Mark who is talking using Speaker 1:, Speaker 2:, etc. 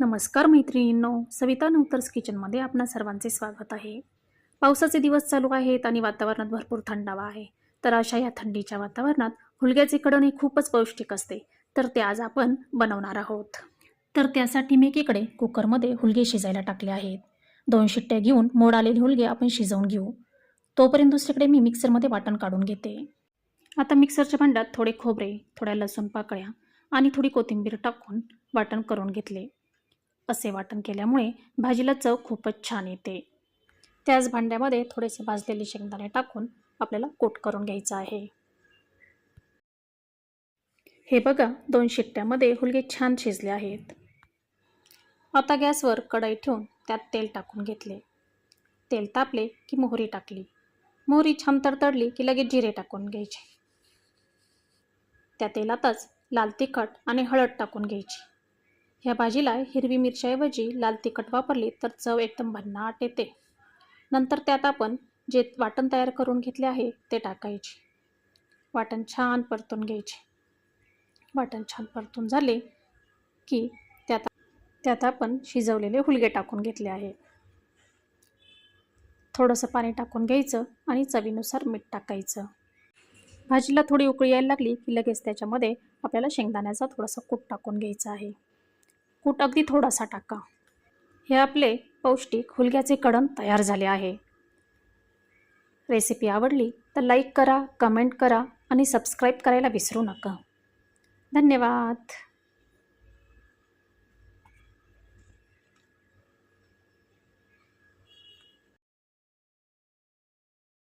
Speaker 1: नमस्कार मैत्रिणींनो सविता नवतर्स किचनमध्ये आपणा सर्वांचे स्वागत आहे. पावसाचे दिवस चालू आहेत आणि वातावरणात भरपूर थंडावा आहे. तर अशा या थंडीच्या वातावरणात हुलग्याचे कडण हे खूपच पौष्टिक असते. तर ते आज आपण बनवणार आहोत. तर त्यासाठी मी एकीकडे कुकरमध्ये हुलगे शिजायला टाकले आहेत. दोन शिट्ट्या घेऊन मोड आलेले हुलगे आपण शिजवून घेऊ. तोपर्यंत दुसरीकडे मी मिक्सरमध्ये वाटण काढून घेते. आता मिक्सरच्या भांड्यात थोडे खोबरे थोड्या लसूण पाकळ्या आणि थोडी कोथिंबीर टाकून वाटण करून घेतले. असे वाटण केल्यामुळे भाजीला चव खूपच छान येते. त्याच भांड्यामध्ये थोडेसे भाजलेले शेंगदाणे टाकून आपल्याला कोट करून घ्यायचं आहे. हे बघा दोन शिट्ट्यामध्ये हुलगे छान शिजले आहेत. आता गॅसवर कढई ठेवून त्यात तेल टाकून घेतले. तेल तापले की मोहरी टाकली. मोहरी छान तडतडली की लगेच जिरे टाकून घ्यायचे. त्या तेलातच लाल तिखट आणि हळद टाकून घ्यायची. ह्या भाजीला हिरवी मिरच्याऐवजी लाल तिखट वापरली तर चव एकदम भन्नाट येते. नंतर त्यात आपण जे वाटण तयार करून घेतले आहे ते टाकायचे. वाटण छान परतून घ्यायचे. वाटण छान परतून झाले की त्यात त्यात आपण शिजवलेले हुलगे टाकून घेतले आहे. थोडंसं पाणी टाकून घ्यायचं आणि चवीनुसार मीठ टाकायचं. भाजीला थोडी उकळी यायला लागली की लगेच त्याच्यामध्ये आपल्याला शेंगदाण्याचा थोडासा कूट टाकून घ्यायचा आहे. कूट अगदी थोडासा टाका. हे आपले पौष्टिक हुलग्याचे कडण तयार झाले आहे. रेसिपी आवडली तर लाईक करा कमेंट करा आणि सबस्क्राईब करायला विसरू नका. धन्यवाद.